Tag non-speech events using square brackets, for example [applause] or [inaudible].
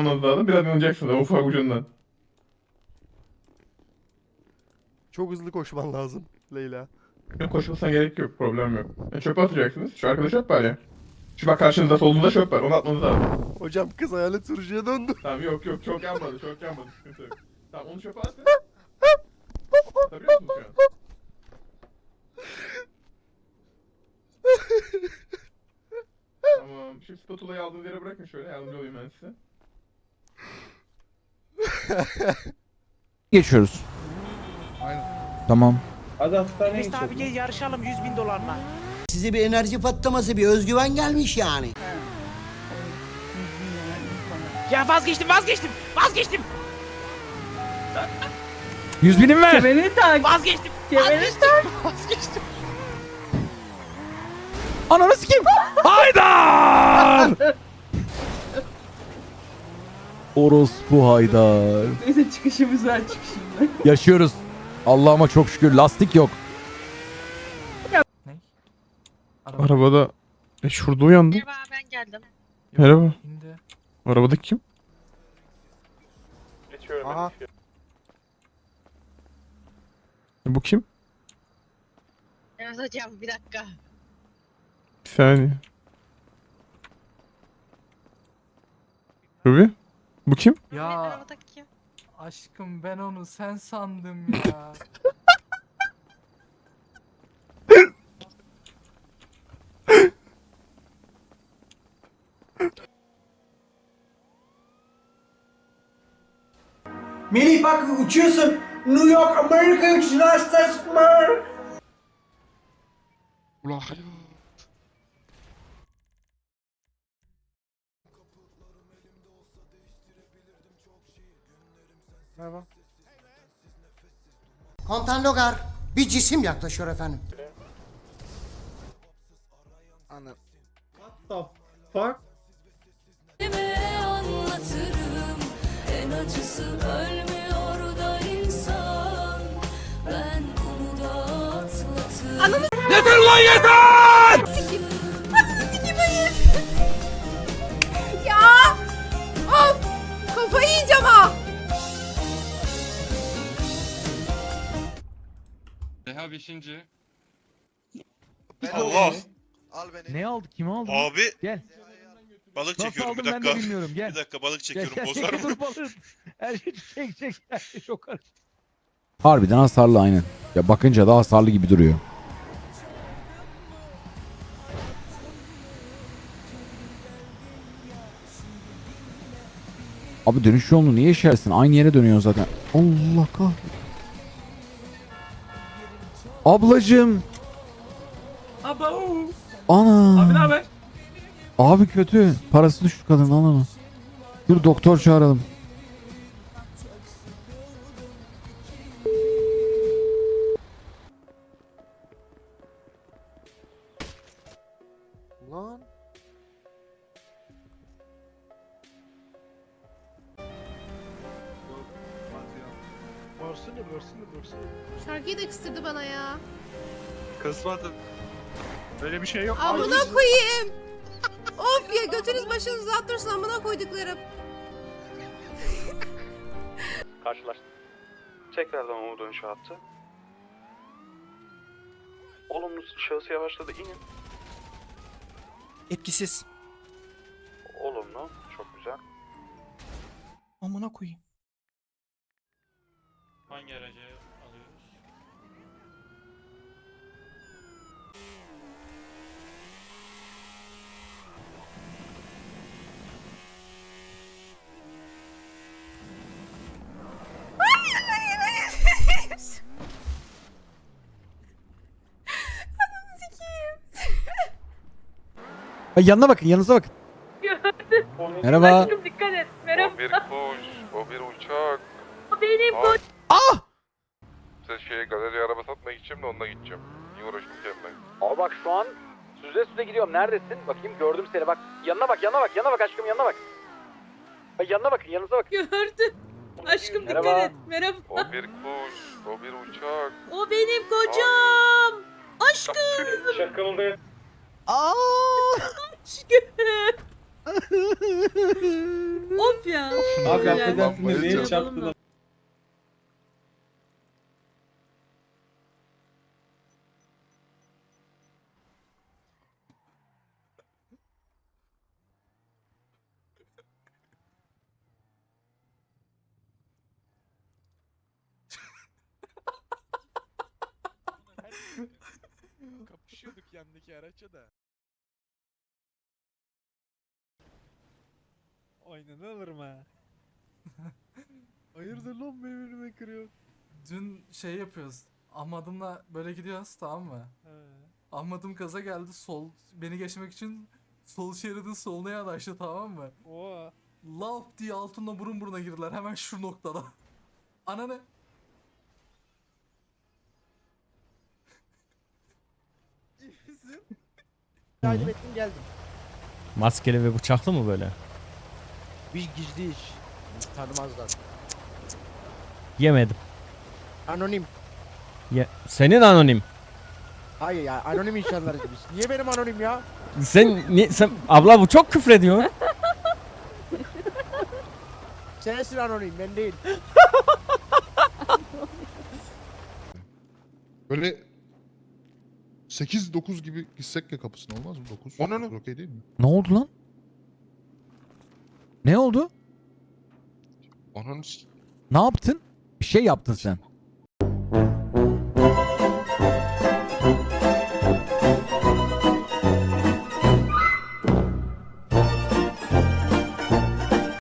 Olmanız lazım. Biraz yanacaksınız o ufak ucundan. Çok hızlı koşman lazım Leyla. Koşmasına gerek yok. Problem yok. Yani çöpe atacaksınız. Şu arkada çöp var ya. Şu bak karşınızda solunuzda çöp var. Onu atmanız lazım. Hocam kız hayalet turşuya döndü. Tamam yok yok çok yanmadı. Çok yanmadı. Sıkıntı yok. Tamam onu çöpe atın. Atabiliyor musunuz şu an? Tamam. Şimdi spatulayı aldığınız yere bırakın şöyle. Yardımcı olayım ben size. [laughs] Geçiyoruz. Tamam. Mesut abi gel yarışalım 100 bin dolarla. Size bir enerji patlaması, bir özgüven gelmiş yani. Ya vazgeçtim vazgeçtim vazgeçtim 100 binim ver. Kemerini tak. vazgeçtim Kemerini vazgeçtim vazgeçtim. Ananı sikeyim. Haydar. [laughs] Orospu Haydar. Neyse çıkışımız var çıkışımda. [laughs] Yaşıyoruz. Allah'ıma çok şükür lastik yok. Arabada... E şurada uyandı. Merhaba ben geldim. Merhaba. Arabada kim? Aha. E, bu kim? Evet hocam bir dakika. Bir saniye. Ruby? Bu kim? Ya. Ya arabadaki kim? aşkım ben onu sen sandım ya. [laughs] Melih bak uçuyorsun. New York, Amerika uçuşuna Mark. Merhaba. Komutan Logar, bir cisim yaklaşıyor efendim. anlatırım En acısı ölmüyor da insan Ben onu da atlatırım Ananı Yeter lan yeter! Deha 5. Allah. Ne aldı? Kim aldı? Abi Gel. balık Nasıl çekiyorum aldım bir ben dakika. de bilmiyorum. Gel. Bir dakika balık Gel çekiyorum gel bozar çek mı? dur balığı. Her şey çek çek. Her şey çok karışık. Harbiden hasarlı aynen. Ya bakınca da hasarlı gibi duruyor. Abi dönüş yolunu niye işersin? Aynı yere dönüyorsun zaten. Allah kahretsin. Ablacım. Aba. Ana. Abi ne haber? Abi kötü. Parası düştü kadın al onu. Dur doktor çağıralım. Şarkıyı da kıstırdı bana ya. Kısmadı. Öyle bir şey yok. Amına koyayım. of ya götünüz başınız rahat dursun amına koyduklarım. Karşılaştık. Tekrardan o dönüşü attı. Olumlu şahıs yavaşladı. inin. Etkisiz. Olumlu. Çok güzel. Amına koyayım. Hangi aracı alıyoruz? [laughs] Ay yanına bakın yanınıza bakın. Merhaba. dikkat et. O bir kuş, o bir uçak. Benim Aa, Ah! Size şeye galeri araba satmaya gideceğim de onunla gideceğim. İyi uğraşmayacağım ben. Abi bak şu an süze süze gidiyorum. Neredesin? Bakayım gördüm seni bak. Yanına bak yanına bak yanına bak aşkım yanına bak. Ay yanına bakın yanınıza bak. Gördüm. Aşkım Merhaba. dikkat et. Merhaba. O bir kuş, o bir uçak. O benim kocam. Aşkım. Aa! Aşkım. Of ya. Abi Yani. affedersin de niye çarptın? Yandaki araça da. Aynen alırım ha. Hayırdır lan benim önüme kırıyor. Dün şey yapıyoruz. Ahmet'imle böyle gidiyoruz tamam mı? He. Ahmet'im gaza geldi sol beni geçmek için sol şeridin soluna yanaştı tamam mı? Oha. Laf diye altında burun buruna girdiler hemen şu noktada. Ananı. Misin? [laughs] Takip ettim geldim. Maskeli ve bıçaklı mı böyle? Bir gizli iş. Tanımazlar. Yemedim. Anonim. Ye Senin anonim. Hayır ya anonim insanlarız biz. Niye benim anonim ya? Sen, ni sen abla bu çok küfrediyor. [laughs] Sensin anonim ben değil. Böyle 8-9 gibi gitsek ya kapısına olmaz mı? 9. O ne? Okey değil mi? ne oldu lan? Ne oldu? S- Ne yaptın? Bir şey yaptın sen.